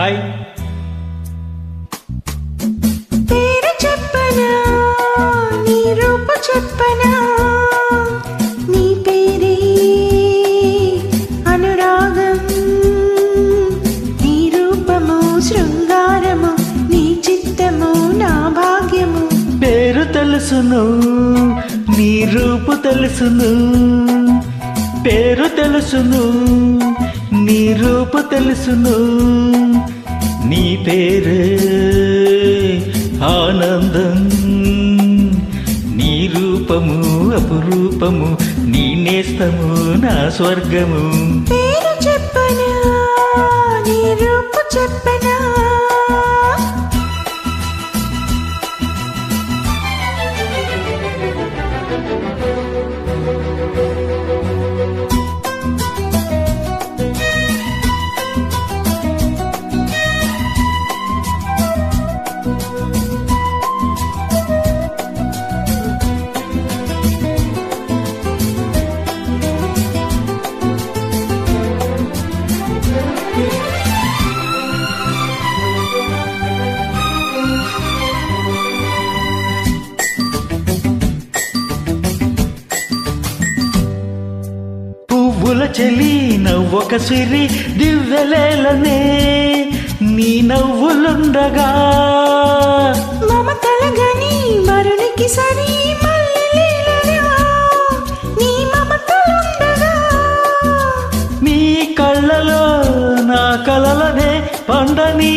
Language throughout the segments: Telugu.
హాయ్ పేరు చెప్పనా? నీ రూపు చెప్పనా? నీ పేరే అనురాగం. నీ రూపము శృంగారము నీ చిత్తము నా భాగ్యము. పేరు తెలుసును నీ రూపు తెలుసును. పేరు తెలుసును నీ రూపు తెలుసును. నీ పేరే ఆనందం. నీ రూపము అపురూపము నీ నేస్తము నా స్వర్గము. చెలి నవ్వొక సిరి దివ్యలేలనే నీ నవ్వులుండగా. మమతల గని మరునికి సరి మీ కళ్ళలో నా కలలనే పండని.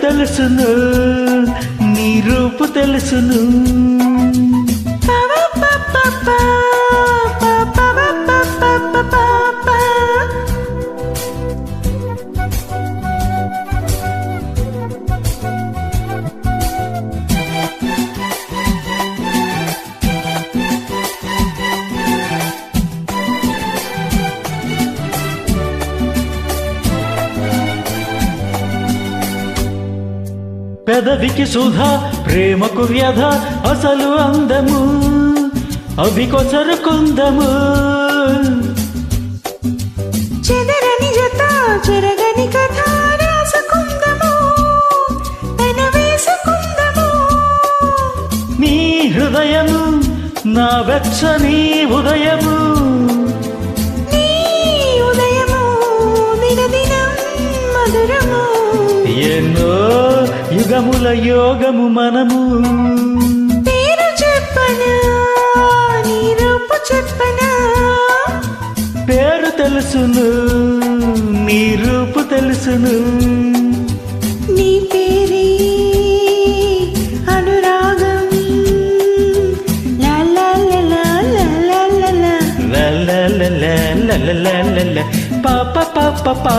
తెలుసును నీ రూపు తెలుసును. పెదవికి సుధ ప్రేమకు వ్యధ అసలు అందము అవి కొసరు కొందము చెదరని జత చెరగని కథ నీ హృదయము నా వెచ్చని ఉదయము. మంత్రముల యోగము మనము పేరు చెప్పనా చెప్పనా పేరు తెలుసును నీ రూపు తెలుసును నీ పేరే అనురాగం పాప పాప పా